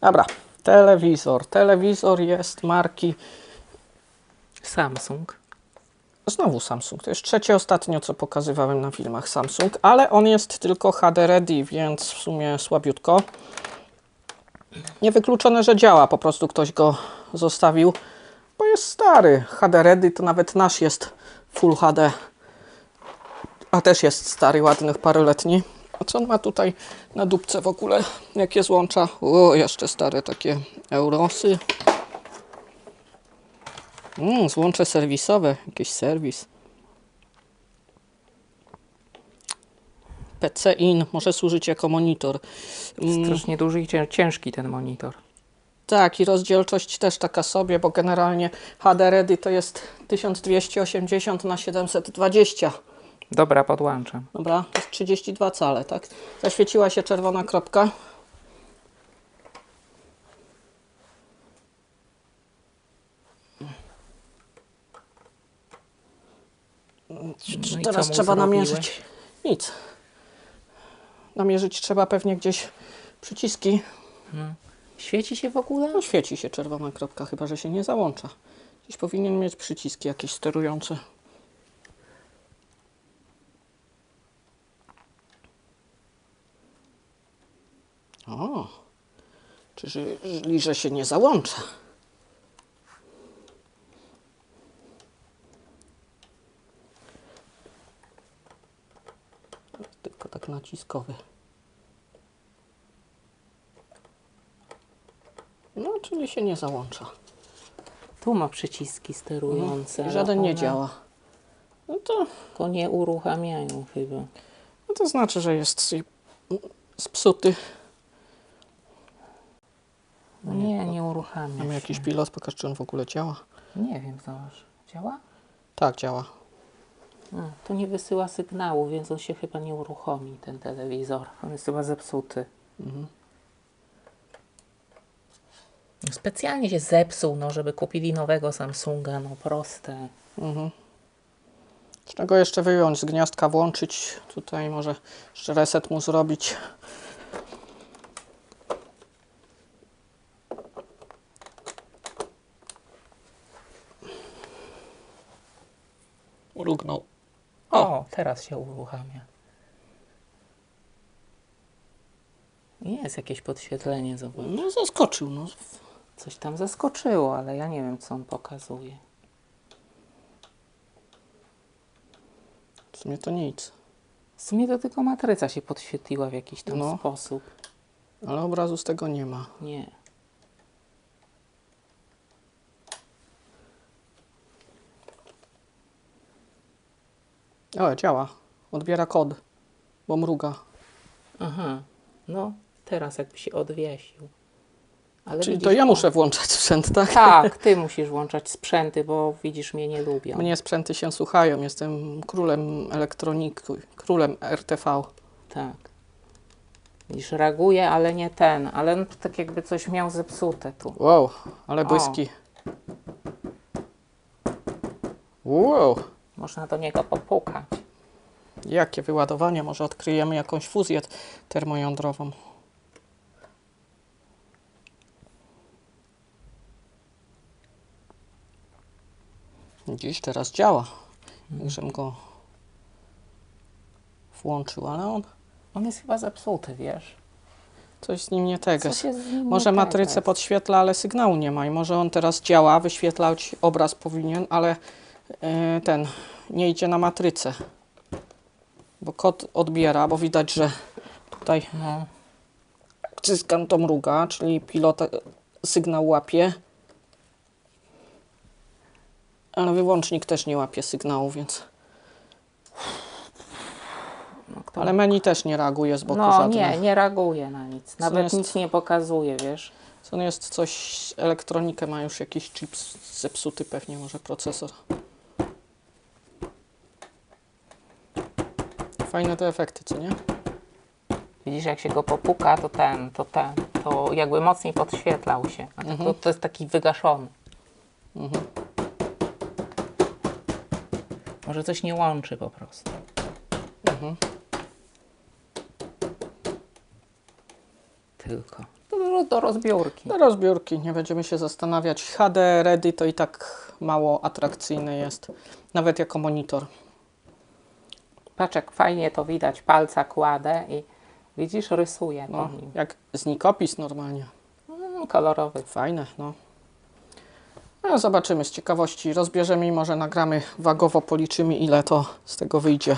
Dobra, telewizor. Telewizor jest marki Samsung. Znowu Samsung. To jest trzecie ostatnio, co pokazywałem na filmach Samsung, ale on jest tylko HD ready, więc w sumie słabiutko. Niewykluczone, że działa, po prostu ktoś go zostawił, bo jest stary. HD ready to nawet nasz jest Full HD, a też jest stary, ładnych paroletni. A co on ma tutaj na dupce w ogóle? Jakie złącza? O, jeszcze stare takie Eurosy. Mm, złącze serwisowe, jakiś serwis. PC in może służyć jako monitor. Mm, Strasznie duży i cię- ciężki ten monitor. tak, i rozdzielczość też taka sobie, bo generalnie HD Ready to jest 1280 na 720. Dobra, podłączam. Dobra, to jest 32 cale, tak? Zaświeciła się czerwona kropka. No Teraz trzeba namierzyć. Nic. Namierzyć trzeba pewnie gdzieś przyciski. Świeci się w ogóle? No świeci się czerwona kropka, chyba że się nie załącza. Gdzieś powinien mieć przyciski jakieś sterujące. O, czyli że się nie załącza. Tylko tak naciskowy. No, czyli się nie załącza. Tu ma przyciski sterujące. Ale żaden nie działa. No to, Go nie uruchamiają chyba. no to znaczy, że jest z- spsuty. No nie, nie uruchamia Mamy się. jakiś pilot, pokaż czy on w ogóle działa. Nie wiem, zobacz. Działa? Tak, działa. A, to nie wysyła sygnału, więc on się chyba nie uruchomi, ten telewizor. On jest chyba zepsuty. Mhm. Specjalnie się zepsuł, no, żeby kupili nowego Samsunga, no proste. Mhm. Z czego jeszcze wyjąć? Z gniazdka włączyć. Tutaj może jeszcze reset mu zrobić. Mrugnął. O, teraz się uruchamia. Jest jakieś podświetlenie, zobacz. No zaskoczył. No. Coś tam zaskoczyło, ale ja nie wiem, co on pokazuje. W sumie to nic. W sumie to tylko matryca się podświetliła w jakiś tam No. sposób. Ale obrazu z tego nie ma. Nie. O, działa. Odbiera kod, bo mruga. Aha. No, teraz jakby się odwiesił. Ale Czyli widzisz, to ja o, muszę włączać sprzęt, tak? Tak, ty musisz włączać sprzęty, bo widzisz, mnie nie lubią. Mnie sprzęty się słuchają. Jestem królem elektroniki, królem RTV. Tak. Widzisz, reaguje, ale nie ten. Ale no, tak jakby coś miał zepsute tu. Wow, ale błyski. Wow, Można do niego popukać. jakie wyładowanie. Może odkryjemy jakąś fuzję termojądrową. Dziś teraz działa. Żebym go włączył, ale on On jest chyba zepsuty, wiesz. coś z nim nie nim Może nie matrycę teges. podświetla, ale sygnału nie ma i może on teraz działa, wyświetlać obraz powinien, ale ten nie idzie na matrycę. Bo kod odbiera, bo widać, że tutaj No. cyskam to mruga, czyli pilot e, sygnał łapie. Ale wyłącznik też nie łapie sygnału, więc. No. Ale menu też nie reaguje z boku no żadne. nie, nie reaguje na nic. Nawet jest- nic nie pokazuje, wiesz. Co jest coś, elektronikę ma już jakiś chip zepsuty pewnie, może procesor. Fajne te efekty, co nie? Widzisz, jak się go popuka, to ten, to ten, to jakby mocniej podświetlał się. A tak to, to jest taki wygaszony. Może coś nie łączy po prostu. Tylko. No, No, do rozbiórki. Do rozbiórki, nie będziemy się zastanawiać. HD Ready to i tak mało atrakcyjny jest, nawet jako monitor. Patrz, jak fajnie to widać. Palca kładę i widzisz, rysuję No, jak znikopis normalnie. Mm, kolorowy. Fajne, no. No, zobaczymy z ciekawości. Rozbierzemy i może nagramy wagowo, policzymy ile to z tego wyjdzie.